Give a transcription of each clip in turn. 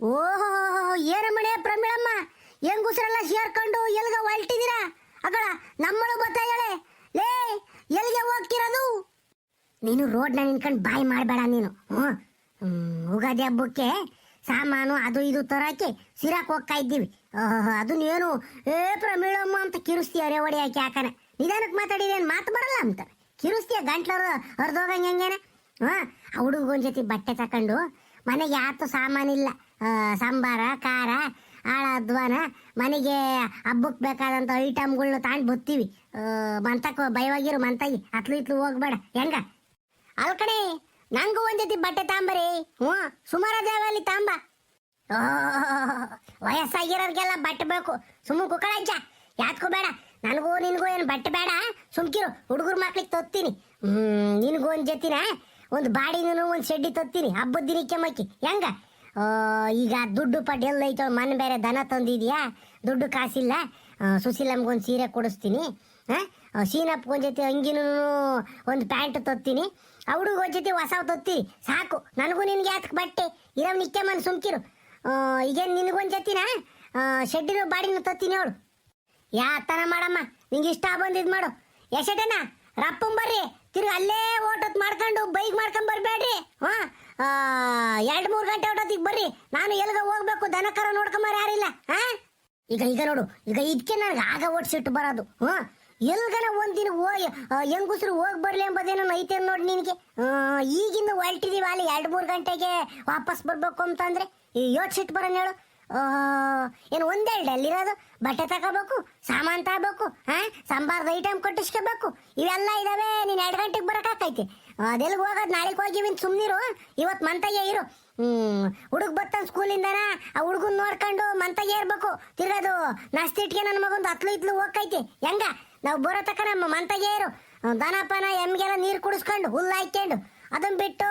ಓಹೋ ಪ್ರಮೀಳಮ್ಮ ಪ್ರಮಿಳಮ್ಮ, ಹೆಂಗುಸ್ರೆಲ್ಲ ಸೇರ್ಕೊಂಡು ಎಲ್ಗ ಹೊಲ್ಟಿದ್ದೀರಾ ಅಗಳ, ನಮ್ಮಳು ಬರ್ತಾಳೆ ಲೇ ಎಲ್ಲಿಗೆ ಹೋಗ್ತಿರೋದು? ನೀನು ರೋಡ್ನ ನಿನ್ಕೊಂಡು ಬಾಯ್ ಮಾಡಬೇಡ ನೀನು. ಹ್ಞೂ. ಉಗಾದಿ ಹಬ್ಬಕ್ಕೆ ಸಾಮಾನು ಅದು ಇದು ತರಕ್ಕೆ ಸಿರಾಕ್ ಹೋಗ್ತಾ ಇದ್ದೀವಿ. ಅದು ನೀನು. ಏ, ಪ್ರಮೀಳಮ್ಮ ಅಂತ ಕಿರುಸ್ತೀಯ ಅರೆ ಹೊಡಿ ಹಾಕಿ ಹಾಕನ. ನಿಧಾನಕ್ಕೆ ಮಾತಾಡಿದೇನು ಮಾತು ಬರಲ್ಲ ಅಂತ. ಕಿರುಸ್ತೀಯ ಗಂಟ್ಲರು ಹರಿದೋಗಂಗೆ ಹೆಂಗೇನ? ಹಾ ಆ ಹುಡುಗನ ಜೊತೆ ಬಟ್ಟೆ ತಕೊಂಡು ಮನೆಗೆ ಯಾತು ಸಾಮಾನಿಲ್ಲ. ಸಾಂಬಾರ, ಖಾರ, ಆಳ ಅಧ್ವಾನ ಮನೆಗೆ ಹಬ್ಬಕ್ಕೆ ಬೇಕಾದಂಥ ಐಟಮ್ಗಳನ್ನ ತಾಂಡ್ ಬತ್ತೀವಿ. ಮಂತಕ್ಕೆ ಭಯವಾಗಿರು ಮಂತಾಗಿ ಅತ್ಲು ಇತ್ಲು ಹೋಗ್ಬೇಡ. ಹೆಂಗ? ಅಲ್ ಕಡೆ ನಂಗೂ ಒಂದ್ ಜೊತೆ ಬಟ್ಟೆ ತಾಂಬರಿ. ಹ್ಞೂ, ಸುಮಾರ ದೇವಾಲಿ ತಾಂಬ. ವಯಸ್ಸಾಗಿರೋರ್ಗೆಲ್ಲ ಬಟ್ಟೆ ಬೇಕು. ಸುಮ್ಮ ಕುಕ್ಕಳಜ್ಜ ಯಾತ್ಕೋ ಬೇಡ. ನನಗೂ ನಿನಗೂ ಏನು ಬಟ್ಟೆ ಬೇಡ? ಸುಮ್ಕಿರು, ಹುಡುಗರು ಮಕ್ಳಿಗೆ ತೊತ್ತೀನಿ. ನಿನಗೂ ಒಂದು ಜೊತಿನ, ಒಂದು ಬಾಡಿನೂ ಒಂದು ಶೆಡ್ಡಿ ತೊತ್ತೀನಿ. ಹಬ್ಬದ ದಿನಕ್ಕೆ ಮಕ್ಕಿ. ಹೆಂಗ? ಈಗ ದುಡ್ಡು ಪಡ್ ಎಲ್ಲ ಐತೋ ಮನೆ ಬೇರೆ ದನ ತಂದಿದ್ಯಾ? ದುಡ್ಡು ಕಾಸಿಲ್ಲ. ಸುಶೀಲಮ್ಗೊಂದು ಸೀರೆ ಕೊಡಿಸ್ತೀನಿ. ಸೀನಪ್ಪಗೊಂದು ಜೊತೆ ಅಂಗಿನೂ ಒಂದು ಪ್ಯಾಂಟ್ ತೊತ್ತೀನಿ. ಹುಡುಗ ಜೊತೆ ಹೊಸ ತೊತ್ತಿ. ಸಾಕು. ನನಗೂ ನಿನ್ಗೆ ಯಾತಕ್ಕೆ ಬಟ್ಟೆ? ಇರೋ ನಿಕ್ಕೆ ಮನ್ ಸುಮ್ಕಿರು ಈಗೇನು ನಿನಗೊಂದು ಜೊತಿನ? ಶೆಡ್ಡಿ ಬಾಡಿನ ತೊತ್ತೀನಿ ಅವಳು ಯಾ ತರ ಮಾಡಮ್ಮ. ನಿಂಗೆ ಇಷ್ಟ ಬಂದಿದ್ ಮಾಡು. ಎಷ್ಟೇನಾ ರಪ್ಪಂ ಬರ್ರಿ. ತಿರ್ಗಿ ಅಲ್ಲೇ ಓಟತ್ ಮಾಡ್ಕೊಂಡು ಬೈಕ್ ಮಾಡ್ಕೊಂಡ್ ಬರ್ಬೇಡ್ರಿ ಹಾ ಎರಡು ಮೂರು ಗಂಟೆ ಓಟೋತಿಗೆ ಬರ್ರಿ. ನಾನು ಎಲ್ಗ ಹೋಗ್ಬೇಕು ದನಕರ ನೋಡ್ಕೊಂಬಾರ ಯಾರಿಲ್ಲ ಹಾ ಈಗ ಈಗ ನೋಡು, ಈಗ ಇದಕ್ಕೆ ನನಗೆ ಆಗ ಓಡಿಸಿಟ್ಟು ಬರೋದು. ಹಾ, ಎಲ್ಗನ ಒಂದಿನ ಹೋಗಿ ಹೆಂಗುಸ್ರು ಹೋಗಿ ಬರ್ಲಿ ಎಂಬುದೇನೋ ಐತೆ ನೋಡಿ ನಿನಗೆ. ಈಗಿಂದ ಹೊಲ್ಟಿದೀವಿ ಅಲ್ಲಿ ಎರಡು ಮೂರು ಗಂಟೆಗೆ ವಾಪಸ್ ಬರ್ಬೇಕು ಅಂತಂದ್ರೆ. ಈ ಯೋಚಿಸಿಟ್ಟು ಬರೋಣ ಹೇಳು. ಏನು ಒಂದೆರಡು ಅಲ್ಲಿರೋದು ಬಟ್ಟೆ ತಗೋಬೇಕು, ಸಾಮಾನು ತಗೋಬೇಕು ಹಾ ಸಂಬಾರದ ಐಟಮ್ ಕೊಟ್ಟಿಸ್ಕೋಬೇಕು. ಇವೆಲ್ಲ ಇದಾವೆ, ನೀನು ಎರಡು ಗಂಟೆಗೆ ಬರೋಕಾಕೈತಿ ಅದೆಲ್ಗೆ ಹೋಗೋದು? ನಾಳೆಗೆ ಹೋಗಿವಿ ಸುಮ್ಮನಿರು ಇವತ್ತು ಮಂತಯ್ಯ ಇರು. ಹುಡುಗ ಬರ್ತಾನೆ ಸ್ಕೂಲಿಂದನ, ಆ ಹುಡುಗನ್ ನೋಡ್ಕೊಂಡು ಮಂತಯ್ಯ ಇರ್ಬೇಕು. ತಿರ್ಗದು ನಾಸ್ತಿಟ್ಗೆ ನನ್ನ ಮಗೊಂದು ಹತ್ಲು ಇತ್ಲು ಹೋಗ್ತೈತಿ ಹೆಂಗ? ನಾವು ಬರೋ ತಕ ನಮ್ಮ ಮಂತಯ್ಯ ಇರು. ದನಪನ ಎಮ್ಗೆಲ್ಲ ನೀರು ಕುಡಿಸ್ಕೊಂಡು, ಹುಲ್ಲು ಹಾಕ್ಕೊಂಡು ಅದನ್ನ ಬಿಟ್ಟು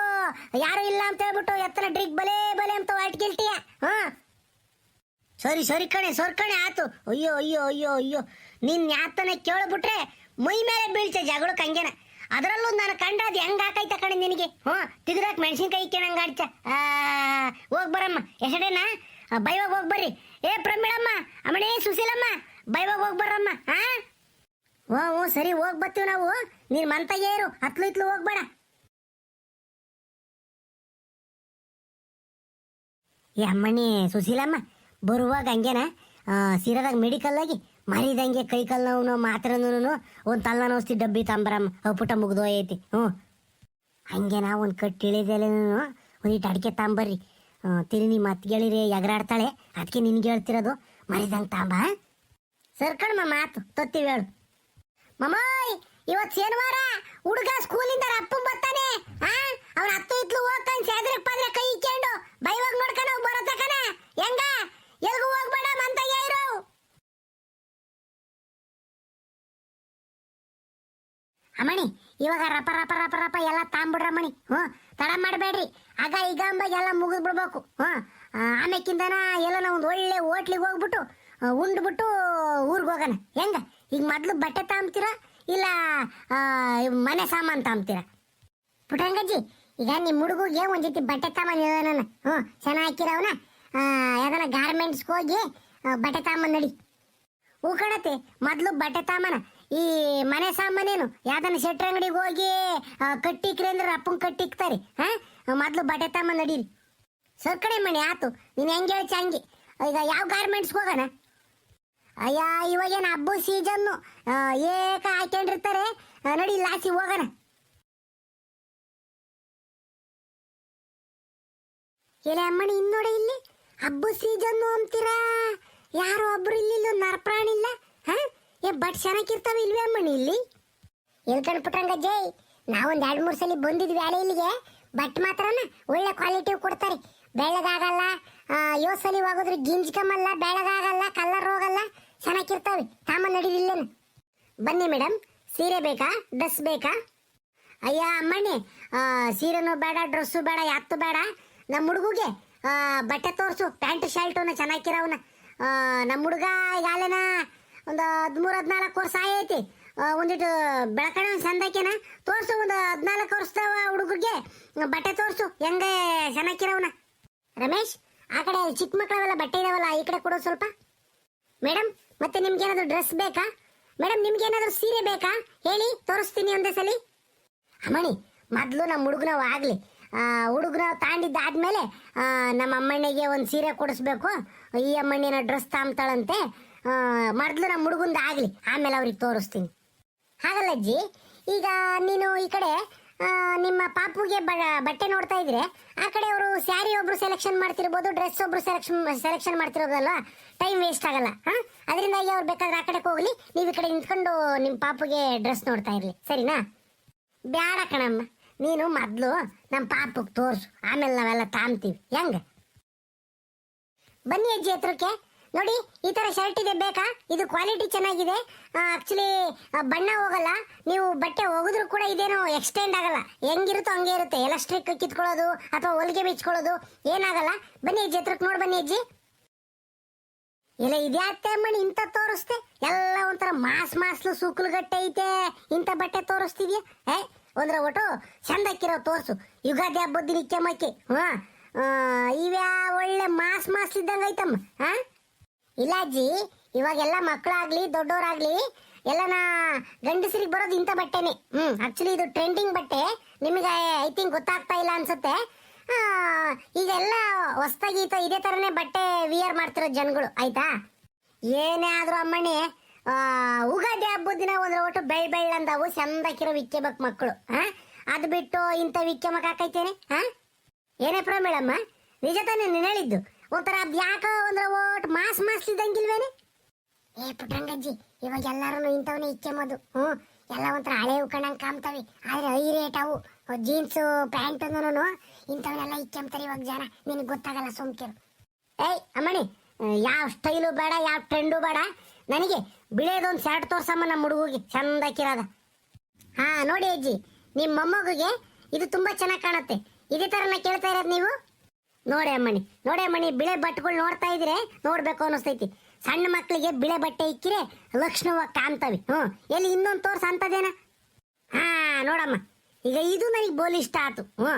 ಯಾರು ಇಲ್ಲ ಅಂತ ಹೇಳ್ಬಿಟ್ಟು ಎತ್ತನ ಡ್ರಿಗ್ ಬಲೆ ಬಲೆ ಅಂತ ಹೊರಟ್ಗಿಲ್ತೀಯ ಹಾ ಸರಿ ಸರಿ ಕಣೆ ಕಣೆ ಆತು ಅಯ್ಯೋ ಅಯ್ಯೋ ಅಯ್ಯೋ ಅಯ್ಯೋ. ನಿನ್ ಯಾತನ ಕೇಳ್ಬಿಟ್ರೆ ಮೈ ಮೇಲೆ ಬೀಳ್ತೆ ಜಗಳಕ್ಕೆ ಕಂಗೆನ. ಅದರಲ್ಲೂ ನಾನು ಕಂಡ ಅದು ಹೆಂಗ್ ಹಾಕೈತ ಕಣೆ ನಿನಗೆ? ಹ್ಞೂ ತಿದ್ರಾಕ್ ಮೆಣಸಿನ್ಕಾಯಿ ಇಕ್ಕೇನಂಗ ಆಡ್ತ ಹೋಗ್ ಬರಮ್ಮ. ಎಸಡೇನ ಬೈವಾಗ ಹೋಗಿ ಬರ್ರಿ. ಏ, ಪ್ರಮೀಳಮ್ಮ, ಅಮ್ಮಣೇ, ಸುಶೀಲಮ್ಮ ಬೈವಾಗ ಹೋಗಿ ಬರ್ರಮ್ಮ ಹಾ ಓ ಹ್ಞೂ, ಸರಿ, ಹೋಗ್ ಬರ್ತೀವಿ ನಾವು. ನೀನು ಮಂತಾಗೆ ಇರು, ಹತ್ಲು, ಇತ್ಲು ಹೋಗ್ಬೇಡ ಏ, ಅಮ್ಮಣಿ, ಸುಶೀಲಮ್ಮ ಬರುವಾಗ ಹಂಗೇನ ಸೀರೆದಾಗ ಮೆಡಿಕಲ್ ಆಗಿ ಮರಿದಂಗೆ ಕೈ ಕಾಲು ನೋವು ಮಾತ್ರನೂ ಒಂದು ತಲ್ಲ ನೋಸ್ತಿ ಡಬ್ಬಿ ತಾಂಬರಮ್ಮ ಅಪ್ಪುಟ ಐತಿ ಹ್ಞೂ. ಹಂಗೆ ಒಂದು ಕಟ್ಟಿ ಇಳಿದೆಲೇನು ಒಂದಿಟ್ಟು ಅಡಿಕೆ ತಾಂಬರ್ರಿ. ತಿರುನಿ ಮತ್ಗಳಿರಿ ಎಗರಾಡ್ತಾಳೆ. ಅದಕ್ಕೆ ನಿನ್ಗೆ ಹೇಳ್ತಿರೋದು, ಮರಿದಂಗೆ ತಾಂಬ. ಸರ್ಕಣಮ್ಮ ಮಾತು ತೊತ್ತೀವಿ ಹೇಳು. ಮಮ್ಮೋಯ್ ಇವತ್ತು ಶನಿವಾರ, ಹುಡುಗ ಸ್ಕೂಲಿಂದ ಅಪ್ಪ ಬರ್ತಾನೆ. ಆ, ಅವ್ನ ಹತ್ತು ಇತ್ಲು ಹೋಗ್ತಾನೆ ಸೇದ್ರೆ ಪಾದ್ರೆ ಕೈ ಇಕ್ಕೊಂಡು. ಬೈವಾಗ ನೋಡ್ಕೊಂಡು ಹೋಗಿ ಬರತಕನ ಹೆಂಗ? ಎಲ್ಗೂ ಹೋಗ್ಬೇಡ ಮಂತ ಇರು ಅಮ್ಮಣಿ, ಇವಾಗ ರಪ ರಪ ರಪ ರಪ ಎಲ್ಲ ತಾಂಬಿಡ್ರಮ್ಮಣಿ ಹ್ಞೂ, ತಡ ಮಾಡಬೇಡ್ರಿ. ಆಗ ಈಗ ಎಲ್ಲ ಮುಗಿದ್ ಬಿಡ್ಬೇಕು ಹ್ಞೂ ಆಮೇಕಿಂದನ ಎಲ್ಲ ಒಂದು ಒಳ್ಳೆ ಹೋಟ್ಲಿಗೆ ಹೋಗ್ಬಿಟ್ಟು ಉಂಡ್ಬಿಟ್ಟು ಊರಿಗೆ ಹೋಗೋಣ. ಹೆಂಗ? ಈಗ ಮೊದಲು ಬಟ್ಟೆ ತಾಂಬ್ತೀರ? ಇಲ್ಲ ಮನೆ ಸಾಮಾನು ತಾಂಬ್ತೀರ? ಪುಟಂಗಜ್ಜಿ ಈಗ ನಿಮ್ಮ ಹುಡುಗಿಗೆ ಒಂದು ಜೊತೆ ಬಟ್ಟೆ ತಾಮನ್ ಹ್ಞೂ, ಚೆನ್ನಾಗಿ ಹಾಕಿರವನ? ಯಾವ್ದಾನ ಗಾರ್ಮೆಂಟ್ಸ್ಗೆ ಹೋಗಿ ಬಟ್ಟೆ ತಗೊಂಬಂದ್ ನಡಿ. ಹೂ ಕಣತೆ ಮೊದ್ಲು ಬಟ್ಟೆ ತಾಮನ ಈ ಮನೆ ಸಾಮಾನೇನು, ಯಾವ್ದನ ಶೆಟ್ರ ಅಂಗಡಿಗೆ ಹೋಗಿ ಕಟ್ಟಿ ಕಟ್ಟಿಕ್ರಿ ಅಂದ್ರೆ ಕಟ್ಟಿ ಕಟ್ಟಿಕ್ತಾರೆ, ಹಾ? ಮೊದ್ಲು ಬಟ್ಟೆ ತಾಮ ನಡೀರಿ. ಸರ್ಕಡೆ ಮಣಿ ಆತು, ನೀನು ಹೆಂಗೆ ಹೇಳ್ಚ ಹಂಗೆ? ಈಗ ಯಾವ ಗಾರ್ಮೆಂಟ್ಸ್ಗೆ ಹೋಗೋಣ ಅಯ್ಯ, ಇವಾಗೇನು ಹಬ್ಬ ಸೀಸನ್ನು ಏಕ ಹಾಕೊಂಡಿರ್ತಾರೆ ನಡಿ ಲಾಸಿ ಹೋಗೋಣ ಇಲ್ಲ ಅಮ್ಮಣಿ ನೋಡಿ ಇಲ್ಲಿ. ಹಬ್ಬ ಸೀಸನ್ ಅಂತೀರಾ? ಯಾರು ಒಬ್ರು ಇಲ್ಲಿ ನರಪ್ರಾಣಿ ಇಲ್ಲ ಹಾ? ಏ ಬಟ್ ಚೆನ್ನಾಗಿರ್ತಾವೆ ಇಲ್ವೇ ಅಮ್ಮಣಿ ಇಲ್ಲಿ? ಎಲ್ಕಂಡ್ ಪುಟ್ರಂಗ ಜೈ ನಾವೊಂದು ಎರಡು ಮೂರು ಸಲ ಬಂದಿದ್ವಿ ಅಲೆ ಇಲ್ಲಿಗೆ. ಬಟ್ ಮಾತ್ರನ ಒಳ್ಳೆ ಕ್ವಾಲಿಟಿ ಕೊಡ್ತಾರೆ. ಬೆಳ್ಳಗಾಗಲ್ಲ ಯೋ ಸಲ ಹೋಗೋದ್ರೆ ಗಿಂಜ್ಕಮಲ್ಲ ಬೆಳಗಾಗಲ್ಲ ಕಲರ್ ಹೋಗಲ್ಲ ಚೆನ್ನಾಗಿರ್ತಾವೆ ತಾಮ ನಡೀಲಿಲ್ಲ ಬನ್ನಿ ಮೇಡಮ್ ಸೀರೆ ಬೇಕಾ ಡ್ರೆಸ್ ಬೇಕಾ? ಅಯ್ಯ, ಅಮ್ಮಣ್ಣಿ ಸೀರೆನೂ ಬೇಡ ಡ್ರೆಸ್ಸು ಬೇಡ ಯಾತ್ತು ಬೇಡ. ನಮ್ಮ ಹುಡುಗುಗೆ ಬಟ್ಟೆ ತೋರಿಸು ಪ್ಯಾಂಟ್ ಶರ್ಟುನ ಚೆನ್ನಾಗಿರವನ ನಮ್ಮ ಹುಡುಗ ಈಗಾಲೇನ ಒಂದು ಹದಿಮೂರು ಹದಿನಾಲ್ಕು ವರ್ಷ ಆ, ಒಂದಿಟ್ಟು ಬೆಳಕಣ ಸಂದಕ್ಕೆನ ತೋರಿಸು ಒಂದು ಹದಿನಾಲ್ಕು ವರ್ಷದವ ಹುಡುಗರಿಗೆ. ಬಟ್ಟೆ ತೋರಿಸು ಹೆಂಗೆ ಚೆನ್ನಾಗಿರವನ ರಮೇಶ್ ಆ ಕಡೆ ಚಿಕ್ಕ ಮಕ್ಕಳವೆಲ್ಲ ಬಟ್ಟೆ ಇದಾವಲ್ಲ ಈ ಕಡೆ ಕೊಡೋ ಸ್ವಲ್ಪ. ಮೇಡಮ್ ಮತ್ತೆ ನಿಮ್ಗೆ ಏನಾದರೂ ಡ್ರೆಸ್ ಬೇಕಾ? ಮೇಡಮ್ ನಿಮ್ಗೆ ಏನಾದರೂ ಸೀರೆ ಬೇಕಾ? ಹೇಳಿ ತೋರಿಸ್ತೀನಿ ಒಂದೇ ಸಲಿ. ಅಮ್ಮಣಿ ಮೊದಲು ನಮ್ಮ ಹುಡುಗನವ ಆಗ್ಲಿ. ಹುಡುಗನ ತಾಂಡಿದ್ದಾದ್ಮೇಲೆ ನಮ್ಮ ಅಮ್ಮಣ್ಣಿಗೆ ಒಂದು ಸೀರೆ ಕೊಡಿಸ್ಬೇಕು. ಈ ಅಮ್ಮಣ್ಣಿನ ಡ್ರೆಸ್ ತಾಂಬ್ತಾಳಂತೆ. ಮೊದಲು ನಮ್ಮ ಹುಡುಗಂದು ಆಗಲಿ, ಆಮೇಲೆ ಅವ್ರಿಗೆ ತೋರಿಸ್ತೀನಿ. ಹಾಗಲ್ಲ ಅಜ್ಜಿ? ಈಗ ನೀನು ಈ ಕಡೆ ನಿಮ್ಮ ಪಾಪುಗೆ ಬಟ್ಟೆ ನೋಡ್ತಾ ಇದ್ರೆ, ಆ ಕಡೆ ಅವರು ಸ್ಯಾರಿ ಒಬ್ರು ಸೆಲೆಕ್ಷನ್ ಮಾಡ್ತಿರ್ಬೋದು ಡ್ರೆಸ್ ಒಬ್ರು ಸೆಲೆಕ್ಷನ್ ಸೆಲೆಕ್ಷನ್ ಮಾಡ್ತಿರೋದಲ್ವ? ಟೈಮ್ ವೇಸ್ಟ್ ಆಗಲ್ಲ, ಹಾಂ? ಅದರಿಂದಾಗಿ ಅವ್ರು ಬೇಕಾದ್ರೆ ಆ ಕಡೆಗೆ ಹೋಗ್ಲಿ, ನೀವು ಈ ಕಡೆ ನಿಂತ್ಕೊಂಡು ನಿಮ್ಮ ಪಾಪುಗೆ ಡ್ರೆಸ್ ನೋಡ್ತಾ ಇರಲಿ. ಸರಿನಾ? ಬ್ಯಾಡ ಕಣಮ್ಮ. ನೀನು ಮೊದ್ಲು ನಮ್ಮ ಪಾಪಕ್ಕೆ ತೋರ್ಸು. ಆಮೇಲೆ ನಾವೆಲ್ಲ ತಾಂಬ್ತೀವಿ ಹೆಂಗ? ಬನ್ನಿ ಅಜ್ಜಿ ಹತ್ರಕ್ಕೆ. ನೋಡಿ, ಈ ತರ ಶರ್ಟ್ ಇದೆ ಬೇಕಾ? ಇದು ಕ್ವಾಲಿಟಿ ಚೆನ್ನಾಗಿದೆ. ಆಕ್ಚುಲಿ ಬಣ್ಣ ಹೋಗಲ್ಲ. ನೀವು ಬಟ್ಟೆ ಒಗೆದ್ರು ಕೂಡ ಇದೇನು ಎಕ್ಸ್ಟೆಂಡ್ ಆಗಲ್ಲ. ಹೆಂಗಿರುತ್ತೋ ಹಂಗೆ ಇರುತ್ತೆ. ಎಲಾಸ್ಟ್ರಿಕ್ ಕಿತ್ಕೊಳ್ಳೋದು ಅಥವಾ ಹೊಲಿಗೆ ಬಿಚ್ಕೊಳ್ಳೋದು ಏನಾಗಲ್ಲ. ಬನ್ನಿ ಅಜ್ಜಿ ಹತ್ರಕ್ಕೆ ನೋಡಿ ಬನ್ನಿ ಅಜ್ಜಿ. ಇಲ್ಲ ಇದ್ಯಾತ್ತೆ ಮಣಿ ಇಂಥ ತೋರಿಸ್ತೆ ಎಲ್ಲ ಒಂಥರ ಮಾಸ್ ಮಾಸ್ಲು ಸುಕ್ಲುಗಟ್ಟೆ ಐತೆ. ಇಂಥ ಬಟ್ಟೆ ತೋರಿಸ್ತಿದ್ಯಾ? ಏ ಒಂದ್ರ ಒಟ್ಟು ಚಂದಕ್ಕಿರೋ ತೋರ್ಸು. ಯುಗಾದಿ ಹಬ್ಬದ ನಿತ್ಯಮಕ್ಕೆ ಹಾ. ಆ, ಇವ್ಯಾ ಒಳ್ಳೆ ಮಾಸ್ ಮಾಸ್ ಇದ್ದಂಗ ಐತಮ್ಮ ಹಾ ಇಲ್ಲ ಅಜ್ಜಿ ಇವಾಗೆಲ್ಲ ಮಕ್ಕಳಾಗ್ಲಿ ದೊಡ್ಡವರಾಗ್ಲಿ ಎಲ್ಲನ ಗಂಡಸರಿಗೆ ಬರೋದು ಇಂಥ ಬಟ್ಟೆನೆ. ಹ್ಮ್ ಆಕ್ಚುಲಿ ಇದು ಟ್ರೆಂಡಿಂಗ್ ಬಟ್ಟೆ. ನಿಮಗೆ ಐ ಥಿಂಕ್ ಗೊತ್ತಾಗ್ತಾ ಇಲ್ಲ ಅನ್ಸುತ್ತೆ. ಈಗೆಲ್ಲ ಹೊಸ್ದಾಗಿ ಈತ ಇದೇ ತರನೇ ಬಟ್ಟೆ ವಿಯರ್ ಮಾಡ್ತಿರೋ ಜನಗಳು ಆಯ್ತಾ? ಏನೇ ಆದ್ರೂ ಅಮ್ಮಣ್ಣಿ ಉಗಾದಿ ಹಬ್ಬದ ದಿನ ಒಂದ್ರ ಒಟ್ಟು ಬೆಳ್ ಬೆಳ್ಳಂದವು ಚಂದಕ್ಕಿರೋ ವಿಕ್ಕೆಬೇಕು ಮಕ್ಕಳು ಹಾ ಅದು ಬಿಟ್ಟು ಇಂಥ ವಿಕ್ಕೆಮಕ್ ಹಾಕೈತೇನೆ ಹಾ ಏನೇ ಪ್ರಮೇಳಮ್ಮ ನಿಜ ತಾನೇ ನೀನು ಹೇಳಿದ್ದು? ಒಂಥರ ಅದ್ ಯಾಕೋ ಒಂದ್ರ ಓಟ್ ಮಾಸ್ ಮಾಸ್ ಇದ್ದಂಗಿಲ್ವೇನೆ? ಏ ಪುಟ್ರಂಗಜ್ಜಿ ಇವಾಗ ಎಲ್ಲಾರು ಇಂಥವನ್ನೇ ಇಕ್ಕೆಂಬೋದು ಹ್ಮ್ ಎಲ್ಲ ಒಂಥರ ಹಳೆ ಉಕ್ಕಣಂಗ್ ಕಾಮ್ತವೆ. ಆದ್ರೆ ಐ ರೇಟ್ ಅವು. ಜೀನ್ಸ್ ಪ್ಯಾಂಟ್ ಅಂದ್ರೂ ಇಂಥವನ್ನೆಲ್ಲ ಇಕ್ಕೆಂಬ್ತಾರೆ ಇವಾಗ ಜನ. ನಿನಗೆ ಗೊತ್ತಾಗಲ್ಲ ಸೋಂಕಿರು ಏಯ್, ಅಮ್ಮಣಿ ಯಾವ ಸ್ಟೈಲು ಬೇಡ, ಯಾವ ಟ್ರೆಂಡು ಬೇಡ. ನನಗೆ ಬಿಳಿಯದೊಂದು ಶರ್ಟ್ ತೋರ್ಸಮ್ಮ ನಮ್ಮ ಹುಡುಗಿಗೆ. ಚಂದಕ್ಕಿರೋದ ಹಾ, ನೋಡಿ ಅಜ್ಜಿ ನಿಮ್ಮ ಮೊಮ್ಮಗುಗೆ ಇದು ತುಂಬಾ ಚೆನ್ನಾಗಿ ಕಾಣುತ್ತೆ. ಇದೇ ತರನ ಕೇಳ್ತಾ ಇರೋದು ನೀವು? ನೋಡಿ ಅಮ್ಮಣಿ ನೋಡಿ ಅಮ್ಮಣಿ, ಬಿಳೆ ಬಟ್ಟೆಗಳು ನೋಡ್ತಾ ಇದ್ರೆ ನೋಡ್ಬೇಕು ಅನಿಸ್ತೈತಿ. ಸಣ್ಣ ಮಕ್ಕಳಿಗೆ ಬಿಳೆ ಬಟ್ಟೆ ಇಕ್ಕಿರೆ ಲಕ್ಷಣವಾಗಿ ಕಾಣ್ತವೆ. ಹ್ಞೂ, ಎಲ್ಲಿ ಇನ್ನೊಂದು ತೋರ್ಸ ಅಂತದೇನ ಹಾ, ನೋಡಮ್ಮ, ಈಗ ಇದು ನನಗೆ ಬೋಲ್ ಇಷ್ಟ ಆತು. ಹ್ಞೂ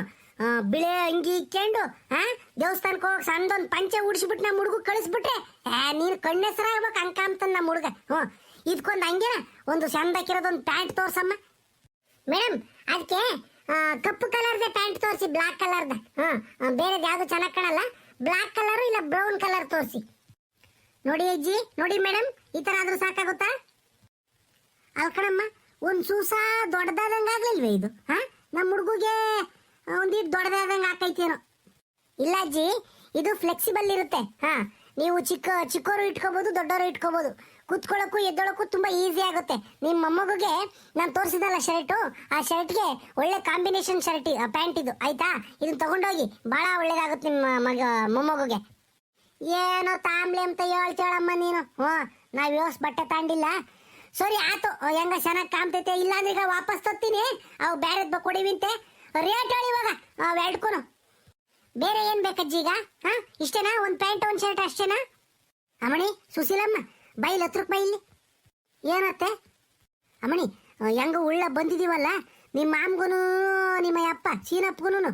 ಬಿಳೆ ಅಂಗಿ ಇಕ್ಕೊಂಡು, ಆ, ದೇವಸ್ಥಾನಕ್ಕೆ ಹೋಗಿ ಸಣ್ಣದೊಂದು ಪಂಚೆ ಉಡಿಸ್ಬಿಟ್ಟು ನಮ್ಮ ಹುಡುಗ ಕಳಿಸ್ಬಿಟ್ರೆ ನೀನು ಕಣ್ಣೆಸರಾಗ್ಬೇಕು ಅಂಕ ಅಂತ ನಮ್ಮ ಹುಡುಗ. ಹ್ಞೂ ಇದಕ್ಕೊಂದು ಹಂಗೇನ, ಒಂದು ಚಂದಕ್ಕಿರೋದೊಂದು ಪ್ಯಾಂಟ್ ತೋರ್ಸಮ್ಮ. ಮೇಡಮ್ ಅದಕ್ಕೆ ಕಪ್ಪು ಕಲರ್ದೆ ಪ್ಯಾಂಟ್ ತೋರಿಸಿ, ಬ್ಲಾಕ್ ಕಲರ್ದ. ಹಾಂ ಬೇರೆದು ಯಾವುದು ಚೆನ್ನಾಗಿ ಕಾಣಲ್ಲ, ಬ್ಲಾಕ್ ಕಲರ್ ಇಲ್ಲ ಬ್ರೌನ್ ಕಲರ್ ತೋರಿಸಿ. ನೋಡಿ ಅಜ್ಜಿ, ನೋಡಿ ಮೇಡಮ್ ಈ ಥರ ಆದ್ರೂ ಸಾಕಾಗುತ್ತಾ? ಅಲ್ಕಣಮ್ಮ, ಒಂದು ಸೂಸ ದೊಡ್ಡದಾದಂಗ ಇದು ಹಾಂ ನಮ್ಮ ಹುಡುಗಿಗೆ? ಒಂದಿಟ್ಟು ದೊಡ್ಡದಾದಂಗೆ ಹಾಕೈತೇನೋ ಇಲ್ಲ ಅಜ್ಜಿ, ಇದು ಫ್ಲೆಕ್ಸಿಬಲ್ ಇರುತ್ತೆ. ಹಾ, ನೀವು ಚಿಕ್ಕ ಚಿಕ್ಕವರು ಇಟ್ಕೋಬಹುದು ದೊಡ್ಡವರು ಇಟ್ಕೋಬಹುದು ಕುತ್ಕೊಳ್ಳೋಕ್ಕೂ ಎದ್ದೊಳಕ್ಕೂ ತುಂಬ ಈಸಿ ಆಗುತ್ತೆ. ನಿಮ್ಮ ಮೊಮ್ಮಗುಗೆ ನಾನು ತೋರಿಸಿದಲ್ಲ ಶರ್ಟು, ಆ ಶರ್ಟ್ಗೆ ಒಳ್ಳೆ ಕಾಂಬಿನೇಷನ್ ಶರ್ಟ್ ಪ್ಯಾಂಟ್ ಇದು. ಆಯ್ತಾ? ಇದನ್ನ ತಗೊಂಡೋಗಿ ಭಾಳ ಒಳ್ಳೇದಾಗುತ್ತೆ ನಿಮ್ಮ ಮಗ, ಮೊಮ್ಮಗುಗೆ. ಏನೋ ತಾಂಬ್ಲಿ ಅಂತ ಹೇಳ್ತೇಳಮ್ಮ ನೀನು. ಹ್ಞೂ, ನಾವು ಯೋಸ್ ಬಟ್ಟೆ ತಾಂಡಿಲ್ಲ. ಸರಿ, ಆತು. ಹೆಂಗ ಚೆನ್ನಾಗಿ ಕಾಣ್ತೈತೆ? ಇಲ್ಲ ಅಂದ್ರೆ ಈಗ ವಾಪಸ್ ತತ್ತೀನಿ ಅವು ಬ್ಯಾರೆದ್ ಕೊಡಿವಿಂತೆ ರೇಟ್ ಹೇಳಿ ಇವಾಗ. ಎರಡ್ಕೊನು ಬೇರೆ ಏನ್ ಬೇಕಜ್ಜಿ ಈಗ? ಹಾ ಇಷ್ಟೇನಾ? ಒಂದ್ ಪ್ಯಾಂಟ್, ಒಂದ್ ಶರ್ಟ್, ಅಷ್ಟೇನಾ? ಅಮಣಿ, ಸುಶೀಲಮ್ಮ, ಬೈಲ್ ರೂಪಾಯಿ ಇಲ್ಲಿ. ಏನತ್ತೆ? ಅಮಣಿ ಹೆಂಗ ಉಳ್ಳ ಬಂದಿದೀವಲ್ಲ? ನಿಮ್ಮ ಮಾಮ್ಗುನು, ನಿಮ್ಮ ಅಪ್ಪ ಸೀನಪ್ಪಗುನು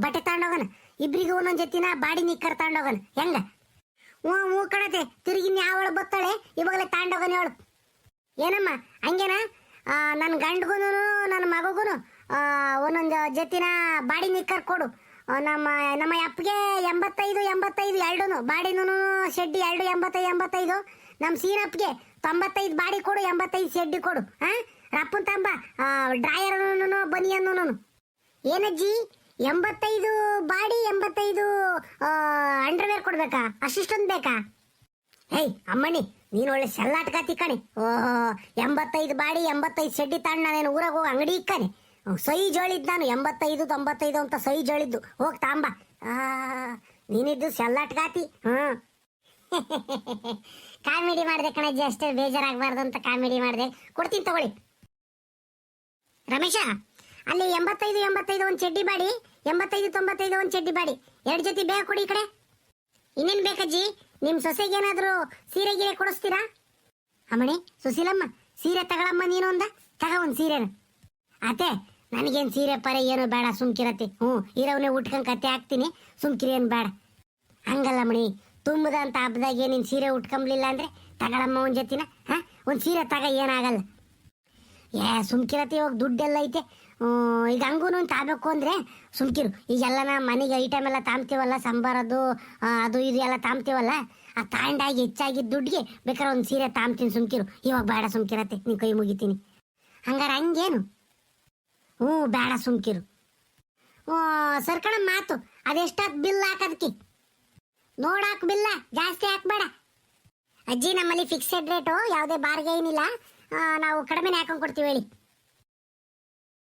ಬಟ್ಟೆ ತಗೊಂಡೋಗನ ಇಬ್ರಿಗೂ ಒಂದೊಂದ್ ಜೊತಿನ ಬಾಡಿ ನಿಕ್ಕರ್ ತಗೊಂಡೋಗನ ಹೆಂಗ? ಹ್ಞೂ ಹ್ಞೂ ಕಣತೆ. ತಿರುಗಿ ಯಾವಳು ಬತ್ತಾಳೆ? ಇವಾಗಲೇ ತಾಂಡೋಗನ ಹೇಳು. ಏನಮ್ಮ? ಹಂಗೇನಾ? ನನ್ನ ಗಂಡ್ಗುನು ನನ್ನ ಮಗಗೂ ಒಂದೊಂದು ಜೊತಿನ ಬಾಡಿ ನಿಕ್ಕರ್ ಕೊಡು. ನಮ್ಮ ನಮ್ಮ ಅಪ್ಪಗೆ ಎಂಬತ್ತೈದು ಎಂಬತ್ತೈದು ಎರಡೂ ಬಾಡಿನೂ ಶೆಡ್ಡಿ ಎರಡು, ಎಂಬತ್ತೈದು ಎಂಬತ್ತೈದು. ನಮ್ಮ ಸೀನಪ್ಗೆ ತೊಂಬತ್ತೈದು ಬಾಡಿ ಕೊಡು, ಎಂಬತ್ತೈದು ಶೆಡ್ಡಿ ಕೊಡು. ಹಾ ರಪ್ಪನ್ ತಂಬ ಡ್ರಾಯರ್ನು ಬನಿಯನ್ನೂ ಏನಜ್ಜಿ ಎಂಬತ್ತೈದು ಬಾಡಿ, ಎಂಬತ್ತೈದು ಅಂಡರ್ವೇರ್ ಕೊಡ್ಬೇಕಾ? ಅಷ್ಟಿಷ್ಟೊಂದು ಬೇಕಾ? ಹೇಯ್ ಅಮ್ಮನಿ, ನೀನು ಒಳ್ಳೆ ಸೆಲ್ಲಾಟ್ಕಾತಿ ಕಣೆ. ಓಹೋ, ಎಂಬತ್ತೈದು ಬಾಡಿ, ಎಂಬತ್ತೈದು ಶೆಡ್ಡಿ ತಾಂಡ್ ನಾನೇನು ಊರಾಗ ಹೋಗಿ ಅಂಗಡಿ ಇಕ್ಕಾನೆ? ಸೈ ಜೋಳಿದ್ ನಾನು ಎಂಬತ್ತೈದು, ತೊಂಬತ್ತೈದು ಅಂತ ಸೈ ಜೋಳಿದ್ದು. ಹೋಗ್ ತಾಂಬ. ನೀನಿದ್ದು ಸೆಲ್ಲಾಟ್ಗಾತಿ ಹ್ಮ್. ಕಾಮಿಡಿ ಮಾಡಿದೆ ಕಣಜ್ಜಿ, ಅಷ್ಟೇ ಬೇಜಾರಾಗಬಾರ್ದು ಅಂತ ಕಾಮಿಡಿ ಮಾಡಿದೆ. ಕೊಡ್ತೀನಿ ತಗೊಳ್ಳಿ. ರಮೇಶ, ಅಲ್ಲಿ ಎಂಬತ್ತೈದು ಎಂಬತ್ತೈದು ಒಂದು ಚಡ್ಡಿ ಬಾಡಿ, ಎಂಬತ್ತೈದು, ತೊಂಬತ್ತೈದು ಒಂದು ಚಡ್ಡಿ ಬಾಡಿ. ಎರಡು ಜೊತೆ ಬೇಗ ಕೊಡಿ ಈ ಕಡೆ. ಇನ್ನೇನು ಬೇಕಜ್ಜಿ? ನಿಮ್ಮ ಸೊಸೆಗೆ ಏನಾದರೂ ಸೀರೆ ಗೀರೆ ಕೊಡಿಸ್ತೀರಾ? ಅಮ್ಮಣಿ, ಸುಶೀಲಮ್ಮ, ಸೀರೆ ತಗೊಳಮ್ಮ ನೀನು ಒಂದ ತಗ ಒಂದು ಸೀರೆನ. ಅತ್ತೆ ನನಗೇನ್ ಸೀರೆ ಪರೆ ಏನು ಬೇಡ, ಸುಮ್ಕಿರತ್ತೆ. ಹ್ಞೂ ಇರೋವನ್ನೇ ಉಟ್ಕೊಂಡ್ ಕತ್ತೆ ಹಾಕ್ತೀನಿ, ಸುಮ್ಕಿರಿ ಏನು ಬೇಡ. ಹಂಗಲ್ಲ ಮಣಿ ತುಂಬದಂತ ಹಬ್ಬದಾಗೆ ನೀನು ಸೀರೆ ಉಟ್ಕೊಂಬ್ಲಿಲ್ಲ ಅಂದ್ರೆ ತಗೊಳಮ್ಮ ಒಂದು ಜೊತಿನ, ಹಾಂ? ಒಂದು ಸೀರೆ ತಗ ಏನಾಗಲ್ಲ. ಏ ಸುಮ್ಕಿರತಿ ಇವಾಗ ದುಡ್ಡೆಲ್ಲ ಐತೆ. ಈಗ ಹಂಗೂ ತಾಬೇಕು ಅಂದರೆ ಸುಮ್ಕಿರು. ಈಗೆಲ್ಲ ನಾ ಮನೆಗೆ ಐಟಮ್ ಎಲ್ಲ ತಾಂಬ್ತೀವಲ್ಲ ಸಾಂಬಾರದು ಅದು ಇದು ಎಲ್ಲ ತಾಂಬ್ತೀವಲ್ಲ, ಆ ತಾಂಡಾಗಿ ಹೆಚ್ಚಾಗಿದ್ದ ದುಡ್ಡಿಗೆ ಬೇಕಾದ್ರೆ ಒಂದು ಸೀರೆ ತಾಂಬ್ತೀನಿ ಸುಮ್ಕಿರು. ಇವಾಗ ಬೇಡ ಸುಮ್ಕಿರತ್ತೆ ನೀ ಕೈ ಮುಗಿತೀನಿ. ಹಂಗಾರೆ ಹಂಗೇನು? ಹ್ಞೂ, ಬೇಡ ಸುಮ್ಕಿರು. ಸರ್ಕಣ ಮಾತು. ಅದೆಷ್ಟಾತ್ ಬಿಲ್ ಹಾಕದಕ್ಕೆ ನೋಡಾಕ್ ಬಿಲ್ಲ, ಜಾಸ್ತಿ ಹಾಕ್ಬೇಡ. ಅಜ್ಜಿ ನಮ್ಮಲ್ಲಿ ಫಿಕ್ಸೆಡ್ ರೇಟು ಯಾವುದೇ ಬಾರ್ಗೆ ಏನಿಲ್ಲ ನಾವು ಕಡಿಮೆನೇ ಹಾಕೊಂಡು ಕೊಡ್ತೀವಿ ಹೇಳಿ.